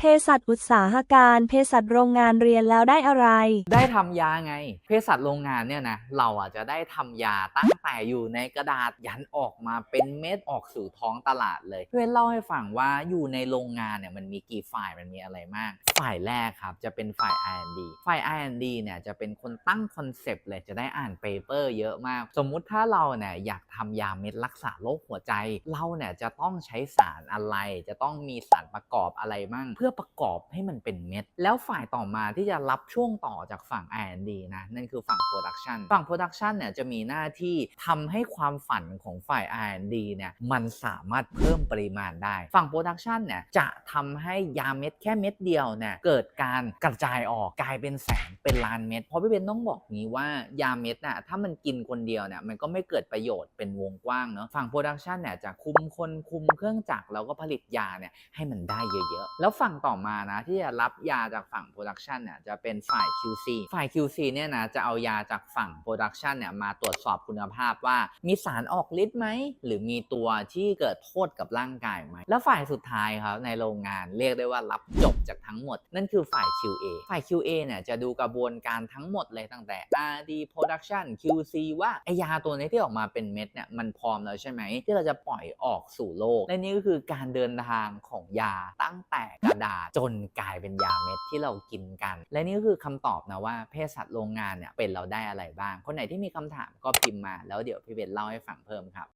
เภสัชอุตสาหการเภสัชโรงงานเรียนแล้วได้อะไร ได้ทำยาไงเภสัชโรงงานเนี่ยนะ เราอะจะได้ทำยาตั้งแต่อยู่ในกระดาษยันออกมาเป็นเม็ดออกสู่ท้องตลาดเลย เพื่อนเล่าให้ฟังว่าอยู่ในโรงงานเนี่ยมันมีกี่ฝ่ายมันมีอะไรมาก ฝ่ายแรกครับจะเป็นฝ่าย R&D ฝ่าย R&D เนี่ยจะเป็นคนตั้งคอนเซปต์เลยจะได้อ่านเปเปอร์เยอะมาก สมมุติถ้าเราเนี่ยอยากทำยาเม็ดรักษาโรคหัวใจ เราเนี่ยจะต้องใช้สารอะไร จะต้องมีสารประกอบอะไรมั่งเพื่อประกอบให้มันเป็นเม็ด แล้วฝ่ายต่อมาที่จะรับช่วงต่อจากฝั่ง R&D นะนั่นคือฝั่ง Production ฝั่ง Production เนี่ยจะมีหน้าที่ทำให้ความฝันของฝ่าย R&D เนี่ยมันสามารถเพิ่มปริมาณได้ ฝั่ง Production เนี่ยจะทำให้ยาเม็ดแค่เม็ดเดียวเนี่ยเกิดการกระจายออกกลายเป็นแสนเป็นล้านเม็ดเพราะพี่เบนต้องบอกงี้ว่ายาเม็ดน่ะถ้ามันกินคนเดียวเนี่ยมันก็ไม่เกิดประโยชน์เป็นวงกว้างเนาะฝั่ง Production เนี่ยจะคุมคนคุมเครื่องจักรแล้วก็ผลิตยาเนี่ยให้มันได้เยอะๆแล้วฝั่งต่อมานะที่จะรับยาจากฝั่ง Production เนี่ยจะเป็นฝ่าย QC ฝ่าย QC เนี่ยนะจะเอายาจากฝั่ง Production เนี่ยมาตรวจสอบคุณภาพว่ามีสารออกฤทธิ์ไหมหรือมีตัวที่เกิดโทษกับร่างกายไหมแล้วฝ่ายสุดท้ายครับในโรงงานเรียกได้ว่ารับจบจากทั้งหมด นั่นคือฝ่าย QA ฝ่าย QA เนี่ยจะดูกระบวนการทั้งหมดเลยตั้งแต่ R&D Production QC ว่าไอยาตัวนี้ที่ออกมาเป็นเม็ดเนี่ยมันพร้อมแล้วใช่ไหมที่เราจะปล่อยออกสู่โลกและนี่ก็คือการเดินทางของยาตั้งแต่กระดาาจนกลายเป็นยาเม็ดที่เรากินกัน และนี่ก็คือคำตอบนะว่าเภสัชโรงงานเนี่ยเป็นเราได้อะไรบ้าง คนไหนที่มีคำถามก็พิมพ์มา แล้วเดี๋ยวพี่เบนเล่าให้ฟังเพิ่มครับ